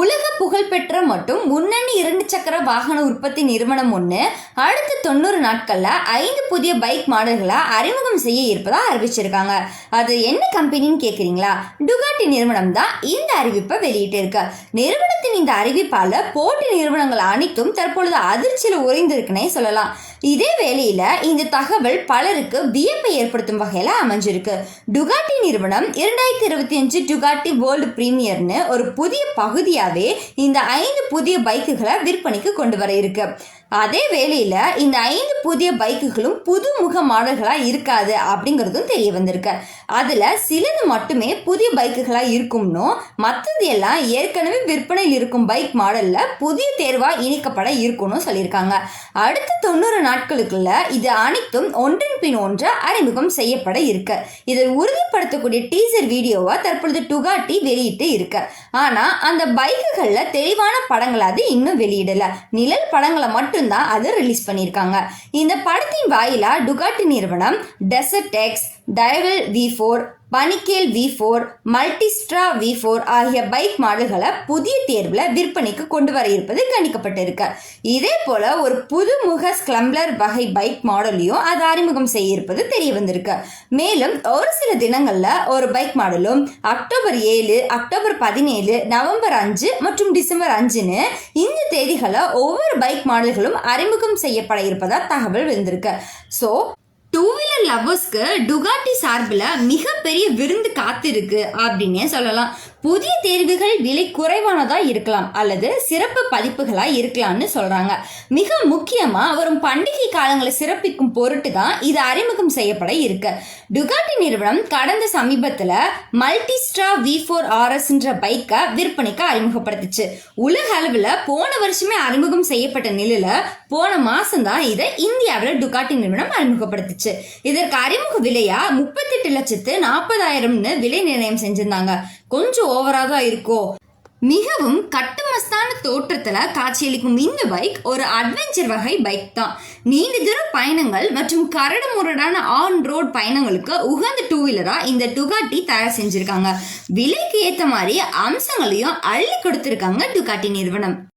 உலக புகழ்பெற்ற மற்றும் முன்னணி இரண்டு சக்கர வாகன உற்பத்தி நிறுவனம் ஒன்று அடுத்த தொண்ணூறு நாட்களில் ஐந்து புதிய பைக் மாடல்களை அறிமுகம் செய்ய இருப்பதாக அறிவிச்சிருக்காங்க. அது என்ன கம்பெனின்னு கேட்குறீங்களா டுகாட்டி நிறுவனம் தான் இந்த அறிவிப்பை வெளியிட்டு இருக்கு. நிறுவனத்தின் இந்த அறிவிப்பால் போட்டி நிறுவனங்கள் அனைத்தும் தற்பொழுது அதிர்ச்சியில் உறைந்திருக்குன்னே சொல்லலாம். இதே வேளையில் இந்த தகவல் பலருக்கு வியப்பை ஏற்படுத்தும் வகையில் அமைஞ்சிருக்கு. டுகாட்டி நிறுவனம் இரண்டாயிரத்தி இருபத்தி அஞ்சு டுகாட்டி வேர்ல்டு பிரீமியர்னு ஒரு புதிய பகுதியாகவே இந்த ஐந்து புதிய பைக்குகளை விற்பனைக்கு கொண்டு வர இருக்கு. அதே வேளையில் இந்த ஐந்து புதிய பைக்குகளும் புது முக இருக்காது அப்படிங்கிறதும் தெரிய வந்திருக்கு. அதில் சிலது மட்டுமே புதிய பைக்குகளாக இருக்கும்னும் மற்றது எல்லாம் ஏற்கனவே விற்பனையில் இருக்கும் பைக் மாடலில் புதிய தேர்வாக இணைக்கப்பட இருக்கும்னு சொல்லியிருக்காங்க. அடுத்த தொண்ணூறு நாட்களுக்குள்ள இது அனைத்தும் ஒன்றின் பின் ஒன்று அறிமுகம் செய்யப்பட இருக்கு. இதை உறுதிப்படுத்தக்கூடிய டீசர் வீடியோவை தற்பொழுது டுகாட்டி வெளியிட்டு இருக்கு. ஆனால் அந்த பைக்குகளில் தெளிவான படங்களாவது இன்னும் வெளியிடலை. நிழல் படங்களை மட்டும் மட்டும்தான் அதை ரிலீஸ் பண்ணியிருக்காங்க. இந்த படத்தின் வாயிலா டுகாட்டி நிறுவனம் Desert X Diavel V four Panigale V four Multistrada V four ஆகிய பைக் மாடல்களை புதிய தேர்வில் விற்பனைக்கு கொண்டு வர இருப்பது கணிக்கப்பட்டிருக்கு. இதே போல ஒரு புதுமுக ஸ்க்ளம்லர் வகை பைக் மாடலையும் அது அறிமுகம் செய்ய இருப்பது தெரிய வந்திருக்கு. மேலும் ஒரு சில தினங்களில் ஒரு பைக் மாடலும் அக்டோபர் ஏழு அக்டோபர் பதினேழு நவம்பர் அஞ்சு மற்றும் டிசம்பர் அஞ்சுன்னு இந்த தேதிகளை ஒவ்வொரு பைக் மாடல்களும் அறிமுகம் செய்யப்பட இருப்பதாக தகவல் வந்திருக்கு. ஸோ டூ வீலர் லவ்வர்ஸ்க்கு டுகாட்டி சார்பில் மிகப்பெரிய விருந்து காத்திருக்கு அப்படின்னே சொல்லலாம். புதிய தேர்வுகள் விலை குறைவானதாக இருக்கலாம் அல்லது சிறப்பு பதிப்புகளாக இருக்கலாம்னு சொல்கிறாங்க மிக முக்கியமா வரும் பண்டிகை காலங்களை சிறப்பிக்கும் பொருட்டு தான் இது அறிமுகம் செய்யப்பட இருக்கு. டுகாட்டி நிறுவனம் கடந்த சமீபத்துல மல்டிஸ்ட்ரா வி ஃபோர் ஆர்எஸ்ன்ற பைக்கை விற்பனைக்கு அறிமுகப்படுத்துச்சு. உலக அளவில் போன வருஷமே அறிமுகம் செய்யப்பட்ட நிலையில போன மாதம் தான் இதை இந்தியாவில் டுகாட்டி நிறுவனம் அறிமுகப்படுத்துச்சு. இதற்கு அறிமுக விலையா? முப்பத்தெட்டு லட்சத்து நாற்பதாயிரம்னு விலை நிர்ணயம் செஞ்சிருந்தாங்க. கொஞ்சம் ஓவரா தான் இருக்கோ? மிகவும் கட்டுமஸ்தான தோற்றத்துல காட்சியளிக்கும் இந்த பைக் ஒரு அட்வென்ச்சர் வகை பைக் தான். நீண்ட தூர பயணங்கள் மற்றும் கரடு முரடான ஆன் ரோட் பயணங்களுக்கு உகந்த டூ வீலரா இந்த டுகாட்டி தயார் செஞ்சிருக்காங்க. விலைக்கு ஏத்த மாதிரி அம்சங்களையும் அள்ளி கொடுத்திருக்காங்க டுகாட்டி நிறுவனம்.